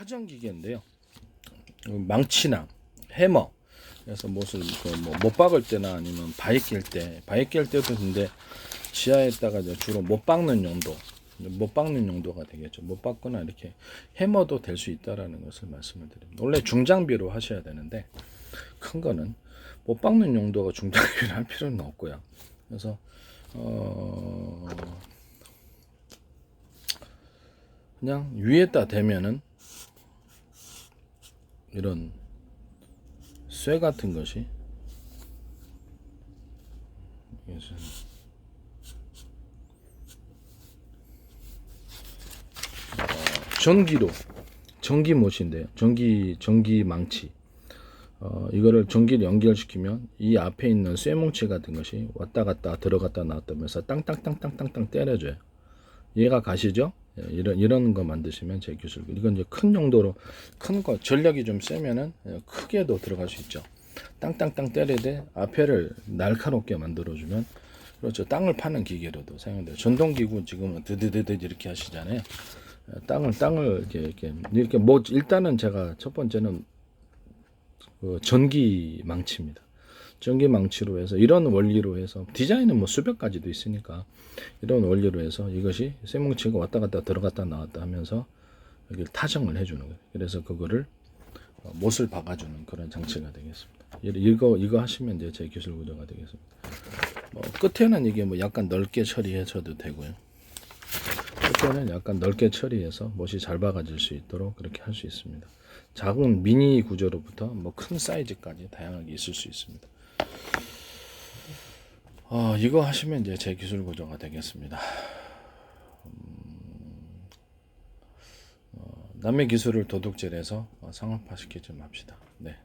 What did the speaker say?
타전 기계인데요. 망치나 해머 그래서 못을 그뭐못 박을 때나 아니면 바위 낄 때 바위 낄 때도 근데 지하에다가 주로 못 박는 용도 못 박는 용도가 되겠죠. 못 박거나 이렇게 해머도 될 수 있다라는 것을 말씀을 드립니다. 원래 중장비로 하셔야 되는데 큰 거는 못 박는 용도가 중장비를 할 필요는 없고요. 그래서 어 그냥 위에다 대면은 이런 쇠 같은 것이 어, 전기로 전기 못인데요. 전기 전기 망치. 어, 이거를 전기를 연결시키면 이 앞에 있는 쇠뭉치 같은 것이 왔다 갔다 들어갔다 나왔다면서 땅땅땅땅땅땅 때려줘요. 이해가 가시죠? 예, 이런 이런 거 만드시면 제 기술. 이건 이제 큰 용도로 큰 거 전력이 좀 세면은 예, 크게도 들어갈 수 있죠. 땅땅땅 때리되 앞에를 날카롭게 만들어주면 그렇죠. 땅을 파는 기계로도 사용돼요. 전동기구 지금은 드드드드 이렇게 하시잖아요. 예, 땅을 땅을 이렇게 이렇게 이렇게 뭐 일단은 제가 첫 번째는 그 전기 망치입니다. 전기 망치로 해서 이런 원리로 해서 디자인은 뭐 수백 가지도 있으니까 이런 원리로 해서 이것이 쇠뭉치가 왔다 갔다 들어갔다 나왔다 하면서 여기 타정을 해주는 거예요. 그래서 그거를 어, 못을 박아주는 그런 장치가 되겠습니다. 이- 이거 이거 하시면 이제 제 기술 구조가 되겠습니다. 뭐 끝에는 이게 뭐 약간 넓게 처리해줘도 되고요. 끝에는 약간 넓게 처리해서 못이 잘 박아질 수 있도록 그렇게 할 수 있습니다. 작은 미니 구조로부터 뭐 큰 사이즈까지 다양하게 있을 수 있습니다. 어, 이거 하시면 이제 제 기술 구조가 되겠습니다. 음, 어, 남의 기술을 도둑질해서 어, 상업화시키지 맙시다. 네.